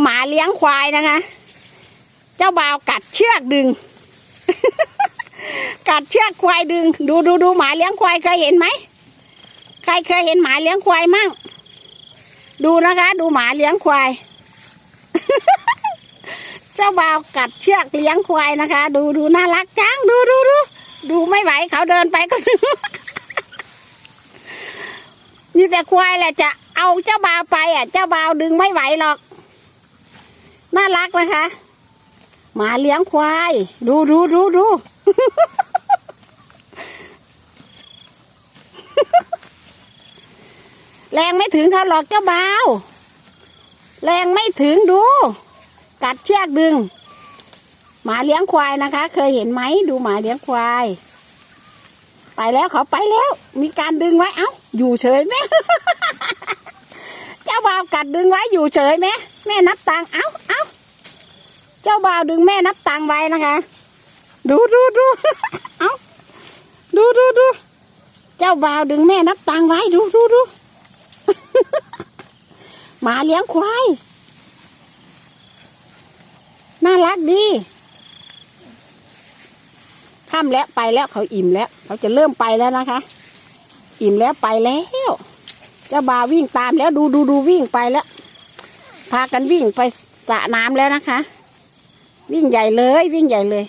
หมาเลี้ยงควายนะคะ เจ้าบ่าวกัดเชือกดึง กัดเชือกควายดึง ดูดูดูหมาเลี้ยงควายเคยเห็นไหมใครเคยเห็นหมาเลี้ยงควายมั่ง ดูนะคะ ดูหมาเลี้ยงควาย เจ้าบ่าวกัดเชือกเลี้ยงควายนะคะ ดูดูน่ารักจังดูดูดูดูไม่ไหวเขาเดินไปก็มีแต่ควายแหละจะเอาเจ้าบ่าวไปอะ เจ้าบ่าวดึงไม่ไหวหรอก น่ารักนะคะ หมาเลี้ยงควาย ดูดูดูดูแรงไม่ถึงเขาหรอกเจ้าบ่าวแรงไม่ถึงดู กัดเชือกดึง หมาเลี้ยงควายนะคะ เคยเห็นไหมดูหมาเลี้ยงควาย ไปแล้วเขาไปแล้ว มีการดึงไว้ เอ้า อยู่เฉยไหม เจ้าบ่าวกัดดึงไว้อยู่เฉยไหมแม่นับตังเอาเอ้า เจ้าบ่าวดึงแม่นับตังไว้นะคะ ดูดูดูเอ้าดูดูดูเจ้าบ่าวดึงแม่นับตังไว้ดูดูดูหมาเลี้ยงควาย น่ารักดีค่ำแล้วไปแล้วเขาอิ่มแล้ว เขาจะเริ่มไปแล้วนะคะ อิ่มแล้วไปแล้วเจ้าบ่าววิ่งตามแล้วดูดูดูวิ่งไปแล้ว พากันวิ่งไปสระน้ำแล้วนะคะ วิ่งใหญ่เลย วิ่งใหญ่เลย